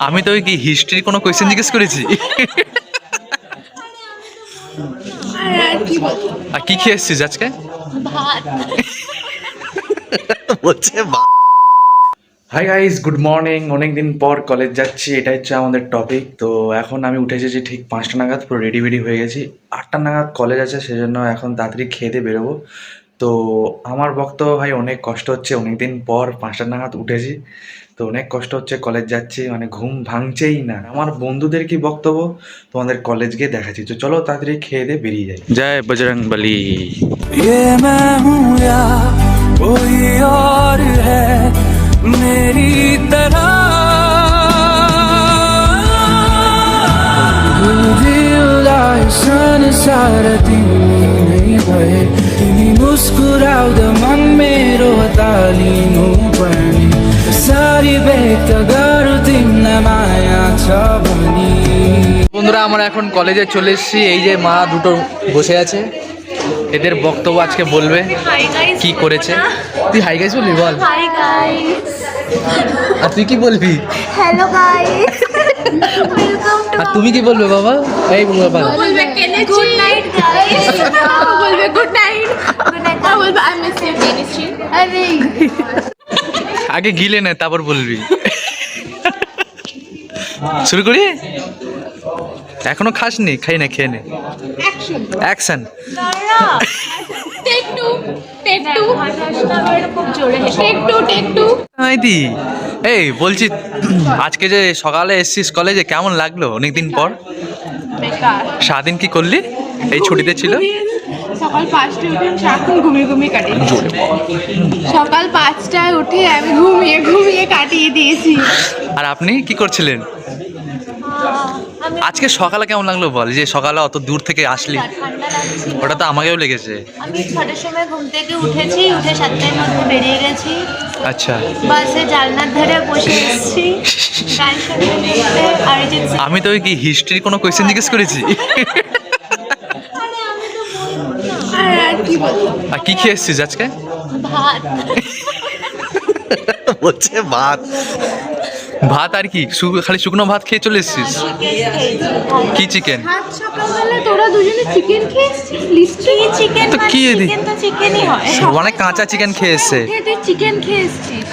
আমি তো কি হিস্ট্রির কোনো কোয়েশ্চেন জিজ্ঞেস করেছি? আর কি খেয়ে এসছিস আজকে? বলছে হাই গাইস গুড মর্নিং অনেক দিন পর কলেজ যাচ্ছি এটা হচ্ছে আমাদের টপিক তো এখন আমি উঠে এসেছি ঠিক পাঁচটা নাগাদ পুরো রেডি বেডি হয়ে গেছি। আটটা নাগাদ কলেজ আছে সেজন্য এখন তাড়াতাড়ি খেয়ে দিয়ে বেরোবো। তো আমার বক্তব্য ভাই অনেক কষ্ট হচ্ছে অনেক দিন পর পাঁচটা নাগাদ উঠেছি। তো অনেক কষ্ট হচ্ছে কলেজ যাচ্ছি মানে ঘুম ভাঙছেই না। আমার বন্ধুদের কি বক্তব্য? তোমাদের কলেজ গিয়ে দেখাচ্ছি। তো চলো তাড়াতাড়ি খেয়ে দিয়ে বেরিয়ে যাই। জয় বজরং বলি। মেরি মন মেরো তালিম বন্ধুরা আমরা এখন কলেজে চলে এসেছি। এই যে মা দুটো বসে আছে। এদের বক্তব্য আজকে বলবে কি করেছে। তুই হাই গাইস বলবি বল। আর তুই কি বলবি? হ্যালো গাইস আর তুমি কি বলবে বাবা? এই বাবা বলবে গুড নাইট গাইস বলবে গুড নাইট গুড নাইট বলবে আই মিস ইউ কেমিস্ট্রি আরে। আগে গিলে নে তারপর বলবি। শুরু করি? এখনও খাসনি? খাই না খেয়ে নে। অ্যাকশন এই বলছি আজকে যে সকালে এসছিস কলেজে কেমন লাগল অনেকদিন পর? সারাদিন কি করলি? এই ছুটিতে ছিল? সকাল পাঁচটায় উঠে আমি সারাক্ষণ ঘুমিয়ে ঘুমিয়ে কাটিয়ে সকাল পাঁচটায় উঠে আমি ঘুমিয়ে ঘুমিয়ে কাটিয়ে দিয়েছি। আর আপনি কি করছিলেন? আজকে সকালে কেমন লাগল বল? যে সকালে অত দূর থেকে আসলি। ওটা তো আমাকেও লেগেছে। আমি ছটার সময় ঘুম থেকে উঠেছি উঠে সাতটার মধ্যে বেরিয়ে গেছি। আচ্ছা। বাসে জানলার ধারে বসে এসেছি গান শুনতে আমি তো কি হিস্ট্রির কোনো কোয়েশ্চেন জিজ্ঞেস করেছি? আর কি খেয়ে এসছিস আজকে? ভাত। বলছে ভাত। ভাত আর কি? খালি শুকনো ভাত খেয়ে চলে এসছিস? কি চিকেন আজ সকালবেলা তোরা দুজনে চিকেন খেয়েছিস? লিস্টে কি চিকেন তো কি এদি? চিকেন তো চিকেনই হয়। অনেক কাঁচা চিকেন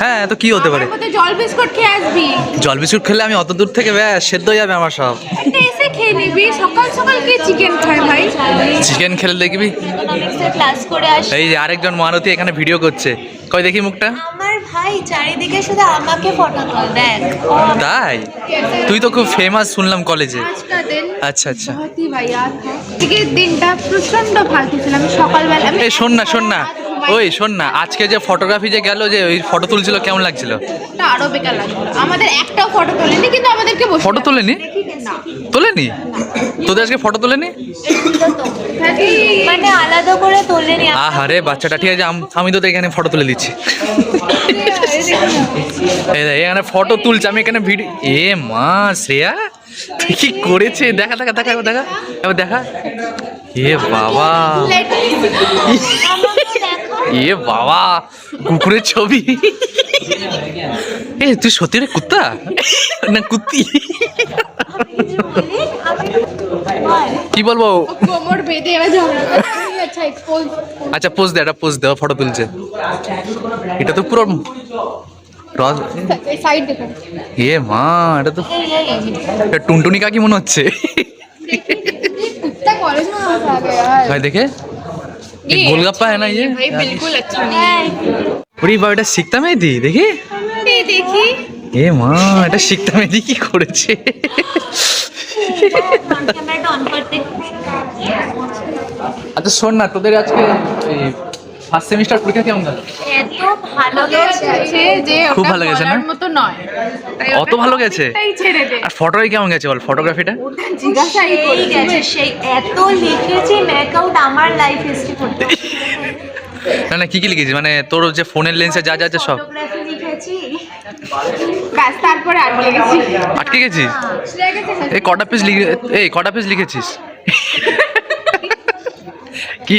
হ্যাঁ তো কি হতে পারে? জল বিস্কুট খেয়ে আসবি। জল বিস্কুট খেলে আমি অত দূর থেকে ব্যাস সেদ্ধ হয়ে যাবে আমার সব। খেয়ে নিবি? সকাল সকাল চিকেন ভাই? চিকেন খেলে দেখবি। ক্লাস করে এই যে আরেকজন মারুতি এখানে ভিডিও করছে। কই দেখি মুখটা? আমার ভাই চারিদিকে শুধু আমাকে ফটো দেখ। তাই? তুই তো খুব ফেমাস শুনলাম কলেজে আচ্ছা আচ্ছা। ভাই আজকে দিনটা প্রচণ্ড ছিল আমি সকালবেলা এই শোন না শোন না। ওই শোন না আজকে যে ফটোগ্রাফি যে গেল যে ওই ফটো তুলছিল কেমন লাগছিল? আরও বেকার লাগল আমাদের একটাও ফটো তোলেনি কিন্তু আমাদেরকে বসে ফটো তোলেনি? না তোলেনি? তোদের আজকে ফটো তোলেনি? মানে আলাদা করে তোলেনি আহারে বাচ্চাটা ঠিক আছে আম- তোদের এখানে ফটো তুলে দিচ্ছি। এই দেখ, এখানে ফটো তুলছে আমি এখানে ভিডিও এ মা শ্রেয়া তুই কি করেছে? দেখা দেখা দেখা এবার দেখা। এবার দেখা। এ বাবা। এ বাবা কুকুরের ছবি। এ তুই সত্যি রে কুত্তা? না কুত্তি। কি বলব? আচ্ছা পোজ আচ্ছা, দে একটা পোজ দেওয়া ফটো তুলছে। এটা তো পুরো এ মা এটা তো টুনটুনি কাকি মনে হচ্ছে। ভাই দেখে? ये गोलगप्पा है ना ये भाई बिल्कुल अच्छा नहीं ওরে বা এটা শিখতাম দি দেখি ये देखी এ মা এটা শিখতাম দি কি করেছে ক্যামেরাটা অন করতে আচ্ছা শোন না তোদের আজকে ফার্স্ট সেমিস্টার পরীক্ষা কেমন গেল? এত ভালো গেছে। যে খুব ভালো গেছে না? মতো নয়। অত ভালো গেছে? সবটাই ছেড়ে দে। আর ফটোই কেমন গেছে বল? ফটোগ্রাফিটা জিজ্ঞাসাই করে গেছে সেই এত লিখেছি ম্যাক আউট আমার লাইফ হিস্ট্রি না না কি কি লিখেছিস? মানে তোর যে ফোনের লেন্সে যা যা আছে সব। ব্যাস তারপরে আটকে গেছি। আটকে গেছিস? এই কটা পিস লিখে এই কটা পিস লিখেছিস? কি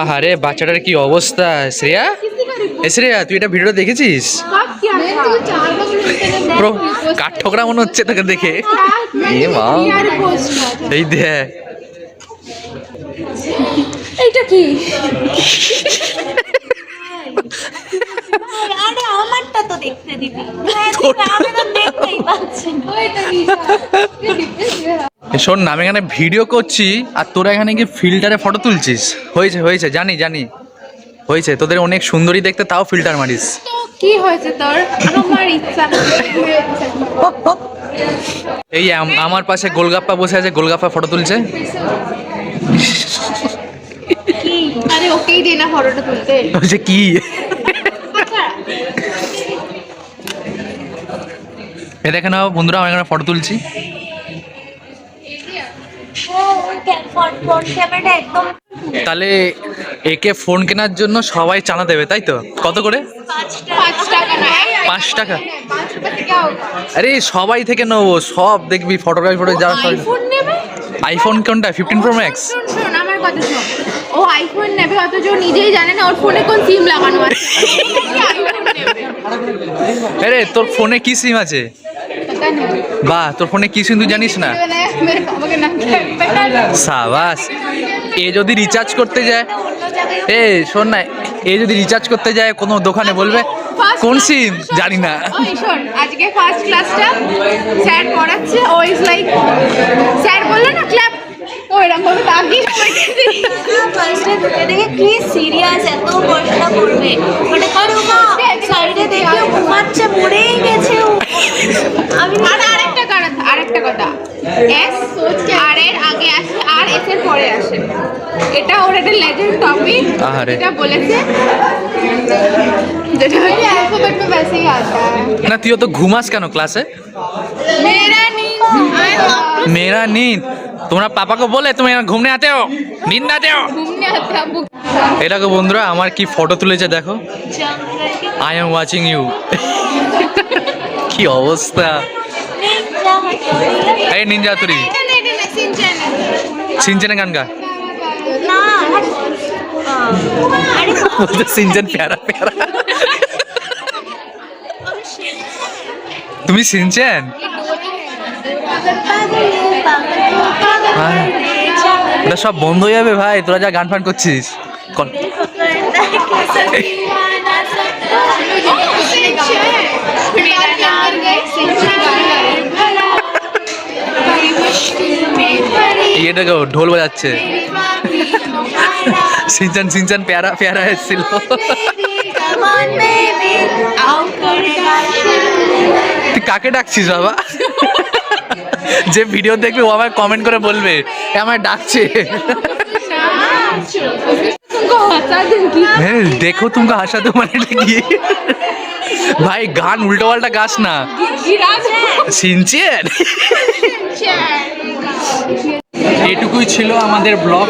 আহারে বাচ্চাটার কি অবস্থা? শ্রেয়া? শ্রেয়া তুই এটা ভিডিওটা দেখেছিস? কাঠ ঠোকরা মনে হচ্ছে তাকে দেখে। এ মা। এই দেখ। এইটা কি? আরে আমারটা তো দেখতে দিবি। হ্যাঁ, আমি তো দেখতেই পাচ্ছি শোন না আমি এখানে ভিডিও করছি আর তোরা এখানে কি ফিল্টারে ফটো তুলছিস। হয়েছে হয়েছে জানি জানি। হয়েছে তোদের অনেক সুন্দরী দেখতে তাও ফিল্টার মারিস। কি হয়েছে তোর? আমার ইচ্ছা এই আম- আমার পাশে গোলগাপ্পা বসে আছে গোলগাপ্পা ফটো তুলছে। আরে ওকেই দে না ফটোটা তুলতে। বলছে কি? এ দেখে নাও বন্ধুরা আমি এখানে ফটো তুলছি। তাহলে একে ফোন কেনার জন্য সবাই চাঁদা দেবে তাই তো? কত করে? পাঁচ টাকা আরে সবাই থেকে নেব সব দেখবি ফটোগ্রাফি ফটো যারা আইফোন নেবে? কোনটা? ফিফটিন প্রো ম্যাক্স আমার কথা ও আইফোন নেবে অথচ নিজেই জানে না ওর ফোনে কোন সিম লাগানো আছে। আরে তোর ফোনে কি সিম আছে? বাহ তোর ফোনে কি সিম তুই জানিস না? সাবাস। এ যদি রিচার্জ করতে যায় এ শোন না এ যদি রিচার্জ করতে যায় কোনো দোকানে বলবে কোন সিম জানি না। আজকে ফার্স্ট ক্লাসটা স্যার পড়াচ্ছে ও ইজ লাইক স্যার বলল না ক্ল্যাপ ও এরকম ভাবে তাকিয়ে সবাইকে দেখছে। ফার্স্টে ঢুকে দেখে কি সিরিয়াস এত পড়াশোনা করবে মানে সাইডে দেখে ও ঘুমাচ্ছে পড়েই গেছে ও। আমি আর আরেকটা কথা আরেকটা কথা এস আর এর আগে আসে আর এস এর পরে আসে এটা ওর একটা লেজেন্ড টপিক আহারে। এটা বলেছে যেটা হচ্ছে অ্যালফাবেট में वैसे ही आता है না তুইও তো ঘুমাস কেন ক্লাসে मेरा नींद आई लव মেরা নিন তোমরা পাপাকে বলে তুমি ঘুমনে আতেও নিন্দা দেও। এটাকে বন্ধুরা আমার কি ফটো তুলেছে দেখো। আই এম ওয়াচিং ইউ কি অবস্থা? এই নিনজা তুরি। সিনচেনে গান গা। বলতে সিনচেন প্যারা প্যারা। তুমি সিনচেন এটা সব বন্ধ হয়ে যাবে ভাই, তোরা যা গান ফান করছিস ইয়েটা ঢোল বাজাচ্ছে। সিঞ্চান সিঞ্চান প্যারা প্যারা এসেছিল। তুই কাকে ডাকছিস বাবা? যে ভিডিও দেখবে ও আমার কমেন্ট করে বলবে আমায় ডাকছে। হ্যাঁ, দেখো তুমি হাসা তো মানে ভাই, গান উল্টো পাল্টা গাছ না। সিনচিয়ার এটুকুই ছিল আমাদের ব্লগ।